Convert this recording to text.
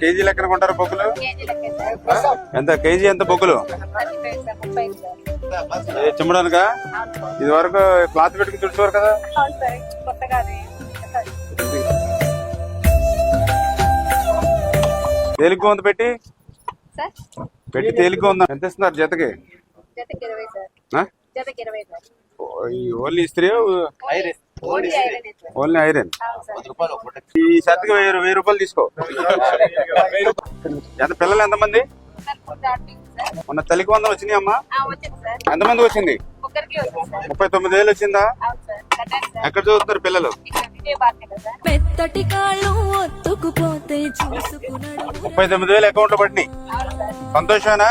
KG లెక్కన కొంటారు బొగ్గులు? ఎంత? కేజీ ఎంత బొగ్గులు? చిమ్మడానికా? ఇది వరకు క్లాత్ పెట్టుకుని తుడిచేవారు కదా. తేలిగ్గా ఉంది పెట్టి? పెట్టి తేలిగ్గా ఉందా? ఎంత ఇస్తున్నారు జతకి? ఓన్లీ ఇస్త్రీ ఓన్లీ ఐరన్ ఈ షర్ట్కి వెయ్యి వెయ్యి రూపాయలు తీసుకో. ఎంత పిల్లలు ఎంతమంది? మొన్న తల్లికి వందలు వచ్చినాయి అమ్మా ఆ, వచ్చింది? సార్ ఎంతమంది వచ్చింది ముప్పై తొమ్మిది వేలు వచ్చిందా? ఎక్కడ చదువుతున్నారు పిల్లలు? మెత్తటి కాళ్ళు ఒత్తుకుపోతే చూసుకున్నాడు. ముప్పై తొమ్మిది వేలు అకౌంట్లో పడినాయి సంతోషమేనా?